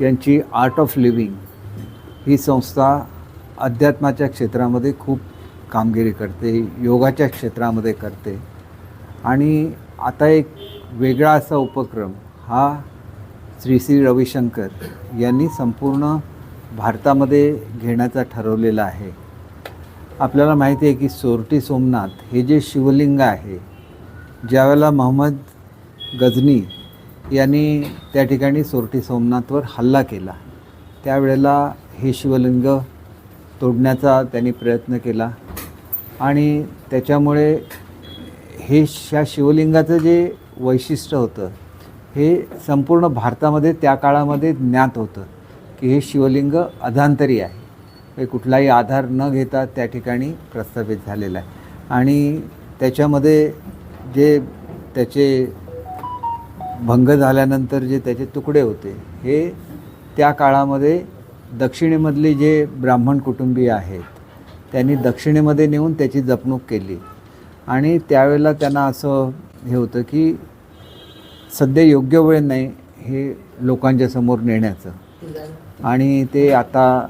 यांची art of living ही संस्था अध्यात्माच्या क्षेत्रामध्ये खूप कामगिरी करते योगाच्या क्षेत्रामध्ये करते. आणि आता एक वेगळा असा उपक्रम हा श्री श्री रविशंकर यांनी संपूर्ण भारतामध्ये घेण्याचा ठरवलेला आहे. आपल्याला माहिती आहे की सोरटी सोमनाथ हे जे शिवलिंग आहे ज्यावेळेला मोहम्मद गजनी यांनी त्या ठिकाणी सोरटी सोमनाथवर हल्ला केला. त्यावेळेला हे शिवलिंग तोडण्याचा त्यांनी प्रयत्न केला. आणि त्याच्यामुळे हे ह्या शिवलिंगाचं जे वैशिष्ट्य होतं हे संपूर्ण भारतामध्ये त्या काळामध्ये ज्ञात होतं की हे शिवलिंग अधांतरी आहे. हे कुठलाही आधार न घेता त्या ठिकाणी प्रस्थापित झालेलं आहे. आणि त्याच्यामध्ये जे त्याचे भंग झाल्यानंतर जे त्याचे तुकडे होते हे त्या काळामध्ये दक्षिणेमधले जे ब्राह्मण कुटुंबीय आहेत त्यांनी दक्षिणेमध्ये नेऊन त्याची जपणूक केली. आणि त्यावेळेला त्यांना असं हे होतं की सध्या योग्य वेळ नाही हे लोकांच्या समोर नेण्याचं. आणि ते आता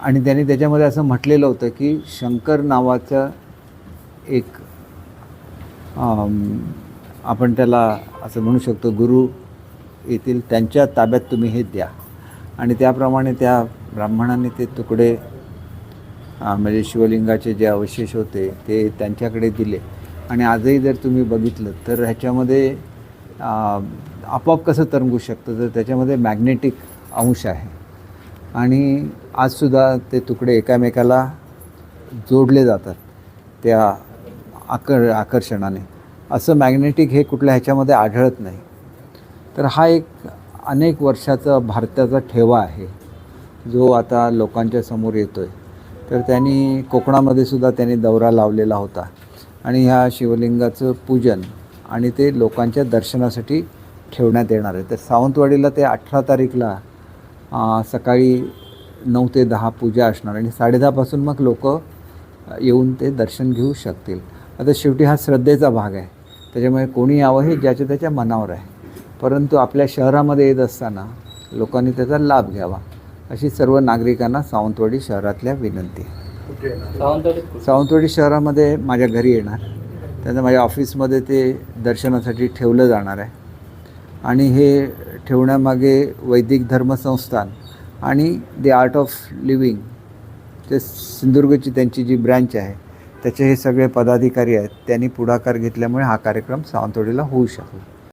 आणि त्यांनी त्याच्यामध्ये असं म्हटलेलं होतं की शंकर नावाचं एक आपण त्याला असं म्हणू शकतो गुरु येतील त्यांच्या ताब्यात तुम्ही हे द्या. आणि त्याप्रमाणे त्या ब्राह्मणांनी ते तुकडे म्हणजे शिवलिंगाचे जे अवशेष होते ते त्यांच्याकडे दिले. आणि आजही जर तुम्ही बघितलं तर ह्याच्यामध्ये आपोआप कसं तरंगू शकतं? तर त्याच्यामध्ये मॅग्नेटिक अंश आहे. आणि आजसुद्धा ते तुकडे एकामेकाला जोडले जातात त्या आकर आकर्षणाने. असं मॅग्नेटिक हे कुठल्या ह्याच्यामध्ये आढळत नाही. तर हा एक अनेक वर्षाचा भारताचा ठेवा आहे जो आता लोकांच्या समोर येतो आहे तर त्यांनी कोकणामध्ये सुद्धा त्यांनी दौरा लावलेला होता. आणि ह्या शिवलिंगाचं पूजन आणि ते लोकांच्या दर्शनासाठी ठेवण्यात येणार आहे. तर सावंतवाडीला ते अठरा तारीखला सकाळी नऊ ते दहा पूजा असणार आणि साडेदहापासून मग लोक येऊन ते दर्शन घेऊ शकतील. आता शेवटी हा श्रद्धेचा भाग आहे. त्याच्यामुळे कोणी यावं हे ज्याच्या त्याच्या मनावर आहे. परंतु आपल्या शहरामध्ये येत असताना लोकांनी त्याचा लाभ घ्यावा अशी सर्व नागरिकांना सावंतवाडी शहरातल्या विनंती आहे. सावंतवाडीत सावंतवाडी शहरामध्ये माझ्या घरी येणार. त्यांचं माझ्या ऑफिसमध्ये ते दर्शनासाठी ठेवलं जाणार आहे. आणि हे ठेवण्यामागे वैदिक धर्मसंस्थान आणि दी आर्ट ऑफ लिव्हिंग ते सिंधुदुर्गची त्यांची जी ब्रँच आहे त्याचे हे सगळे पदाधिकारी आहेत त्यांनी पुढाकार घेतल्यामुळे हा कार्यक्रम सावंतवाडीला होऊ शकला.